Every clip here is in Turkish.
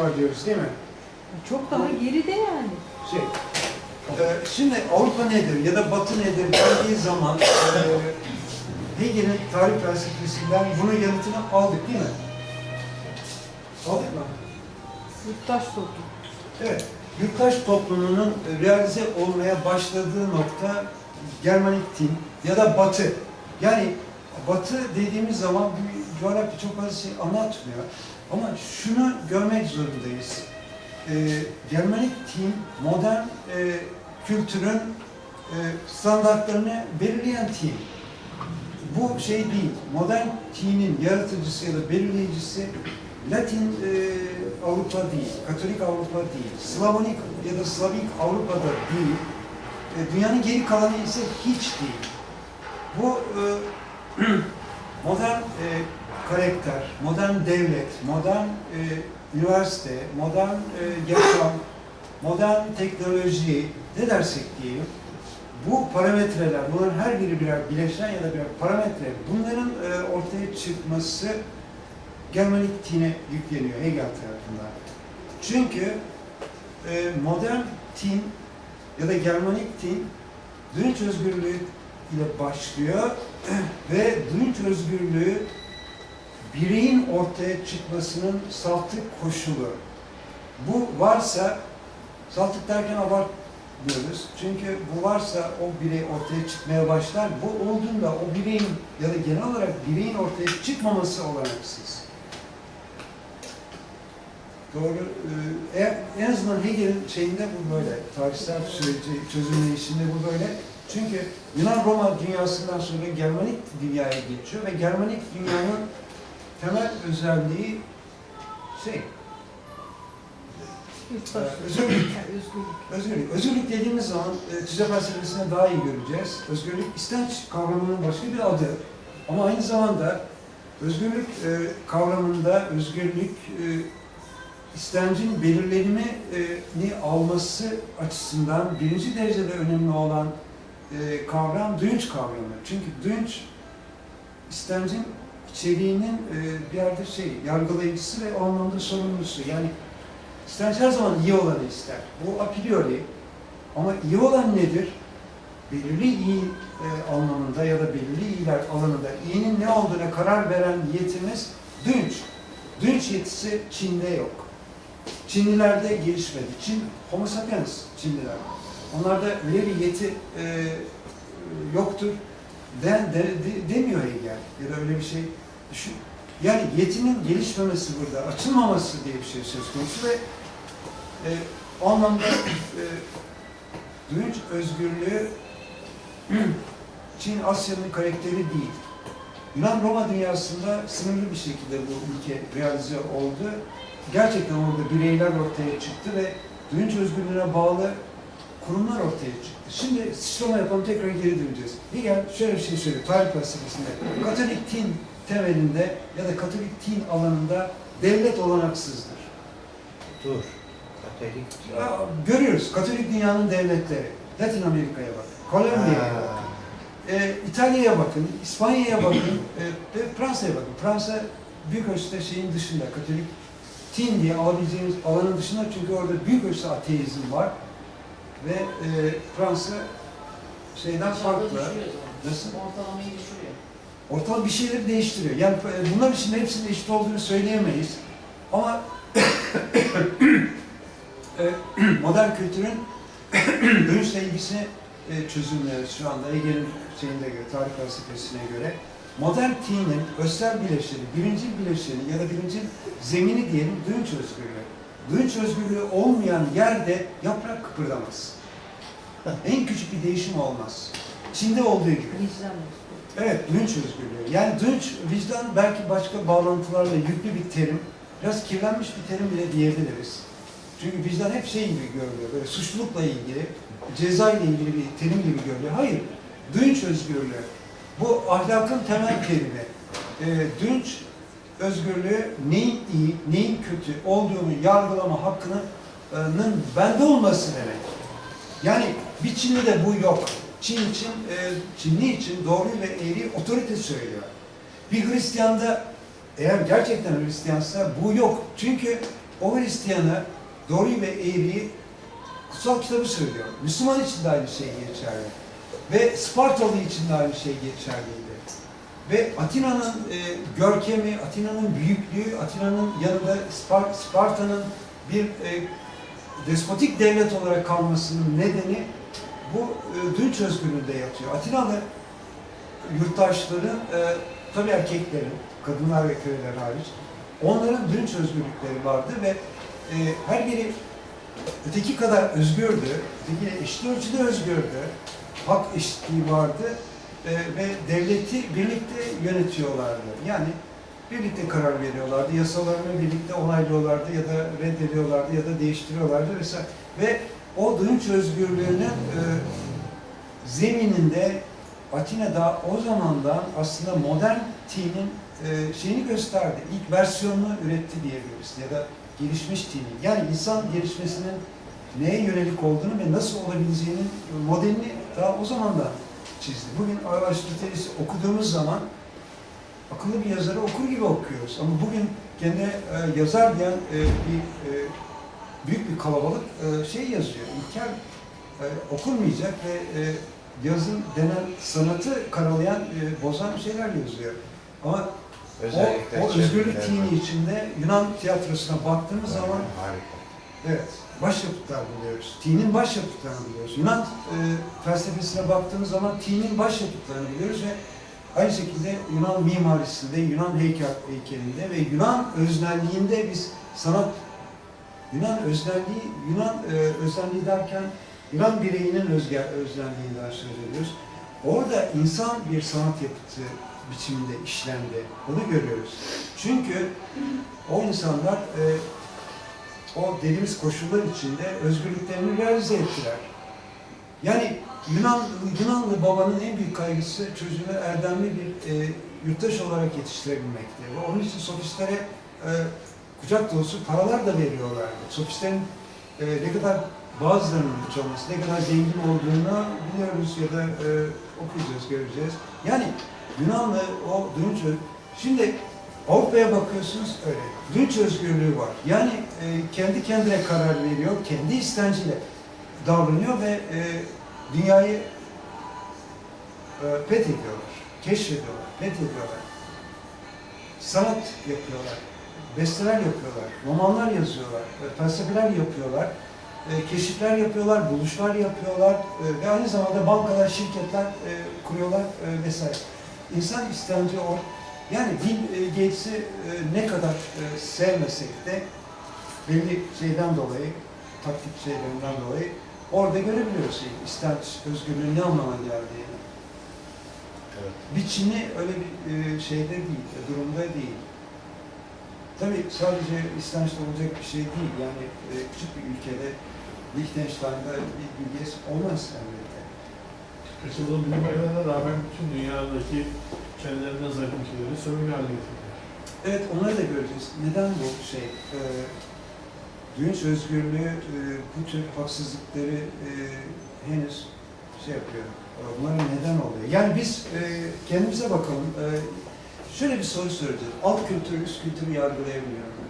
var diyoruz değil mi? Çok daha geride yani. Şey, e, şimdi Avrupa nedir ya da Batı nedir dendiği zaman e, Hegel'in tarih felsefesinden bunun yanıtını aldık değil mi? Aldık mı? Yurttaş toplum. Evet. Yurttaş toplumunun realize olmaya başladığı nokta Germanik din ya da Batı. Yani Batı dediğimiz zaman bir coğrafya çok fazla şey anlatmıyor. Ama şunu görmek zorundayız. Ee, Germanik din modern e, kültürün e, standartlarını belirleyen din. Bu şey değil. Modern dinin yaratıcısı ya da belirleyicisi Latin e, Avrupa değil, Katolik Avrupa değil, Slavonik ya da Slavik Avrupa'da değil, e, dünyanın geri kalanı ise hiç değil. Bu e, modern e, karakter, modern devlet, modern e, üniversite, modern e, yaşam, modern teknoloji, ne dersek diyelim, bu parametreler, bunların her biri birer bileşen ya da birer parametre, bunların e, ortaya çıkması Germanik dine yükleniyor Hegel tarafından. Çünkü e, modern din ya da Germanik din dünç özgürlüğü ile başlıyor ve dünç özgürlüğü bireyin ortaya çıkmasının saltık koşulu. Bu varsa, saltık derken abartmıyoruz. Çünkü bu varsa o birey ortaya çıkmaya başlar. Bu olduğunda o bireyin ya da genel olarak bireyin ortaya çıkmaması olanaksız. Doğru. Ee, en azından Hegel'in şeyinde bu böyle. Tarihsel süreci çözümleyişinde bu böyle. Çünkü Yunan-Roma dünyasından sonra Germanik dünyaya geçiyor ve Germanik dünyanın temel özelliği şey, toplum. özgürlük. Özgürlük. özgürlük. Dediğimiz zaman e, tüze felsefesinde daha iyi göreceğiz. Özgürlük istenç kavramının başka bir adı. Ama aynı zamanda özgürlük e, kavramında özgürlük e, istencin belirlenimini alması açısından birinci derecede önemli olan e, kavram duyunç kavramı. Çünkü duyunç istencin içeriğinin e, bir yerde şey yargılayıcısı ve o anlamda sorumlusu. Yani istenç her zaman iyi olanı ister. Bu a priori. Ama iyi olan nedir? Belirli iyi e, anlamında ya da belirli iyiler alanında iyinin ne olduğuna karar veren yetimiz dünç. Dünç yetisi Çin'de yok. Çinlilerde gelişmedi. Çin, homo sapiens Çinliler. Onlarda öyle bir yeti e, yoktur de, de, de- demiyor Hegel. Ya da öyle bir şey düşün. Yani yetinin gelişmemesi burada, açılmaması diye bir şey söz konusu ve e, o anlamda e, duyunç özgürlüğü Çin, Asya'nın karakteri değil. Yunan-Roma dünyasında sınırlı bir şekilde bu ülke realize oldu. Gerçekten orada bireyler ortaya çıktı ve duyunç özgürlüğüne bağlı kurumlar ortaya çıktı. Şimdi sıçrama yapalım tekrar geri döneceğiz. Hegel şöyle bir şey söylüyor tarih felsefesinde. Katolik din temelinde ya da Katolik din alanında devlet olanaksızdır. Dur. Katolik. Ya, Görüyoruz Katolik dünyanın devletleri. Latin Amerika'ya bak, Kolombiya'ya bak, Ha. e, İtalya'ya bakın, İspanya'ya bakın, e, Fransa'ya bakın. Fransa büyük ölçüde şeyin dışında, Katolik din diye alabileceğimiz alanın dışında çünkü orada büyük ölçüde ateizm var ve e, Fransa şeyden farklı. Nasıl? Ortalamayı düşürüyor. Ortalık bir şeyleri değiştiriyor. Yani e, bunlar için hepsinin eşit olduğunu söyleyemeyiz. Ama e, modern kültürün dönüşle ilgisini e, çözümlüyoruz şu anda Hegel'in şeyine göre, tarih felsefesine göre. Modern dinin özel bileşeni, birinci bileşeni ya da birinci zemini diyelim dönüş özgürlüğü. Dönüş özgürlüğü olmayan yerde yaprak kıpırdamaz. En küçük bir değişim olmaz. Çin'de olduğu gibi. Vicdan Evet, dünç özgürlüğü. Yani dünç, vicdan belki başka bağlantılarla yüklü bir terim. Biraz kirlenmiş bir terim bile diyebiliriz. Çünkü vicdan hep şey gibi görülüyor, böyle suçlulukla ilgili, ceza ile ilgili bir terim gibi görülüyor. Hayır, dünç özgürlüğü. Bu ahlakın temel terimi. E, dünç özgürlüğü neyin iyi, neyin kötü olduğunu yargılama hakkının bende olması demek. Yani bir Çinli'de bu yok. Çin için, e, Çinli için doğru ve eğri otorite söylüyor. Bir Hristiyan'da eğer gerçekten Hristiyansa bu yok. Çünkü o Hristiyan'a doğruyu ve eğriyi kutsal kitabı söylüyor. Müslüman için de aynı şey geçerli. Ve Spartalı için de aynı şey geçerliydi. Ve Atina'nın e, görkemi, Atina'nın büyüklüğü, Atina'nın yanında Spar- Sparta'nın bir e, despotik devlet olarak kalmasının nedeni bu e, dünç özgürlüğünde yatıyor. Atinalı yurttaşların, e, tabii erkeklerin, kadınlar ve köleler hariç, onların dünç özgürlükleri vardı ve e, her biri öteki kadar özgürdü, ötekiyle eşit ölçüde özgürdü, hak eşitliği vardı e, ve devleti birlikte yönetiyorlardı. Yani birlikte karar veriyorlardı, yasalarını birlikte onaylıyorlardı ya da reddediyorlardı ya da değiştiriyorlardı vesaire. Ve o duyunç özgürlüğünün e, zemininde Atina'da o zamandan aslında modern team'in e, şeyini gösterdi. İlk versiyonunu üretti diyebiliriz ya da gelişmiş team'in. Yani insan gelişmesinin neye yönelik olduğunu ve nasıl olabileceğinin modelini daha o zamandan çizdi. Bugün Aristoteles'i okuduğumuz zaman akıllı bir yazarı okur gibi okuyoruz. Ama bugün kendine e, yazar diyen e, bir e, büyük bir kalabalık e, şey yazıyor. İlker e, okunmayacak ve e, yazın denen sanatı karalayan, e, bozan şeyler yazıyor. Ama Özellikle o, o özgürlük tini içinde Yunan tiyatrosuna baktığımız zaman Harika. Evet, başyapıtlar buluyoruz. Tin'in başyapıtlarını biliyoruz. Yunan e, felsefesine baktığımız zaman Tin'in başyapıtlarını biliyoruz ve aynı şekilde Yunan mimarisinde, Yunan heykel, heykelinde ve Yunan öznelliğinde biz sanat, Yunan öznelliği, Yunan e, öznelliği derken Yunan bireyinin özge, öznelliğinden söz ediyoruz. Orada insan bir sanat yapıtı biçiminde işlendi. Onu görüyoruz. Çünkü o insanlar e, o dediğimiz koşullar içinde özgürlüklerini realize ettiler. Yani Yunan, Yunanlı babanın en büyük kaygısı çocuğunu erdemli bir e, yurttaş olarak yetiştirebilmekti. Ve onun için sofistlere e, kucak dolusu paralar da veriyorlardı. Sofistlerin e, ne kadar bazılarının güç olması, ne kadar zengin olduğunu biliyoruz ya da e, okuyacağız, göreceğiz. Yani Yunanlı o dönüş Şimdi Avrupa'ya bakıyorsunuz öyle. Dünç özgürlüğü var. Yani e, kendi kendine karar veriyor, kendi istenciyle davranıyor ve e, dünyayı e, fethediyorlar, keşfediyorlar, fethediyorlar. Sanat yapıyorlar, besteler yapıyorlar, romanlar yazıyorlar, e, felsefeler yapıyorlar, e, keşifler yapıyorlar, buluşlar yapıyorlar e, ve aynı zamanda bankalar, şirketler e, kuruyorlar e, vesaire. İnsan istenci o. Yani Bill e, Gates'i e, ne kadar e, sevmesek de belli şeyden dolayı, taktik şeylerinden dolayı orada görebiliyoruz istenç, özgürlüğün ne anlama geldiğini. Evet. Biçimi öyle bir şeyde değil, durumda değil. Tabii sadece istençle olacak bir şey değil. Yani e, küçük bir ülkede Liechtenstein'da bir Bill Gates olmaz elbette. Bu bilinmelerine rağmen bütün dünyadaki kendilerinden zayıf ülkeleri sömürge haline getirdiler. Evet, onları da göreceğiz. Neden bu şey? E, Düğünç özgürlüğü e, bu tür haksızlıkları e, henüz şey yapıyor. E, bunlara neden oluyor? Yani biz e, kendimize bakalım. E, şöyle bir soru soracağız. Alt kültürü, üst kültürü yargılayabiliyor mu?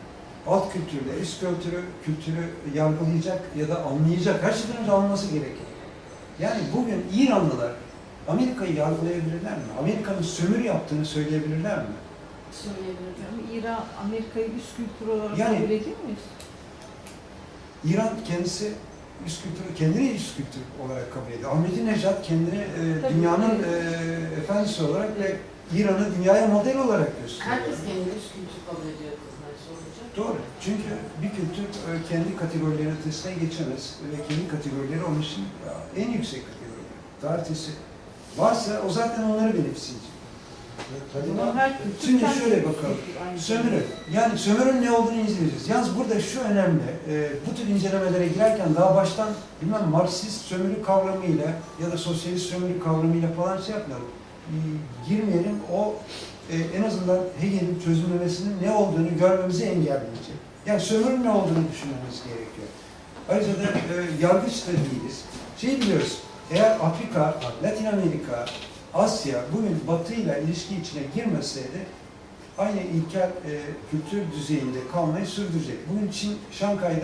Alt kültürle üst kültürü, kültürü yargılayacak ya da anlayacak. Her şeyden önce anlaması gerekir. Yani bugün İranlılar Amerika'yı yargılayabilirler mi? Amerika'nın sömürü yaptığını söyleyebilirler mi? Söyleyebilirim. Ama İran, Amerika'yı üst kültür olarak Yani- kabul ediyor muyuz? İran kendisi üst kültürü, kendini üst kültür olarak kabul ediyor. Ahmadinejad kendini e, Tabii. dünyanın e, efendisi olarak ve İran'ı dünyaya model olarak gösteriyor. Herkes kendini üst kültür kabul ediyor kızlar sorunca. Doğru. Çünkü bir kültür e, kendi kategorilerinin ötesine geçemez ve kendi kategorileri onun için e, en yüksek kategori. Daha ötesi varsa o zaten onları benimseyecek. Şimdi şöyle bakalım. Sömürü. Yani sömürün ne olduğunu izleyeceğiz. Yalnız burada şu önemli. e, bu tür incelemelere girerken daha baştan bilmem Marksist sömürü kavramıyla ya da sosyalist sömürü kavramıyla falan şey yapmayalım. E, girmeyelim. O e, en azından Hegel'in çözümlemesinin ne olduğunu görmemizi engelleyecek. Yani sömürün ne olduğunu düşünmemiz gerekiyor. Ayrıca da e, yargıç da değiliz. Şey biliyoruz. Eğer Afrika, Latin Amerika, Asya bugün Batı ile ilişki içine girmeseydi aynı ilkel e, kültür düzeyinde kalmayı sürdürecek. Bunun için Şangay'da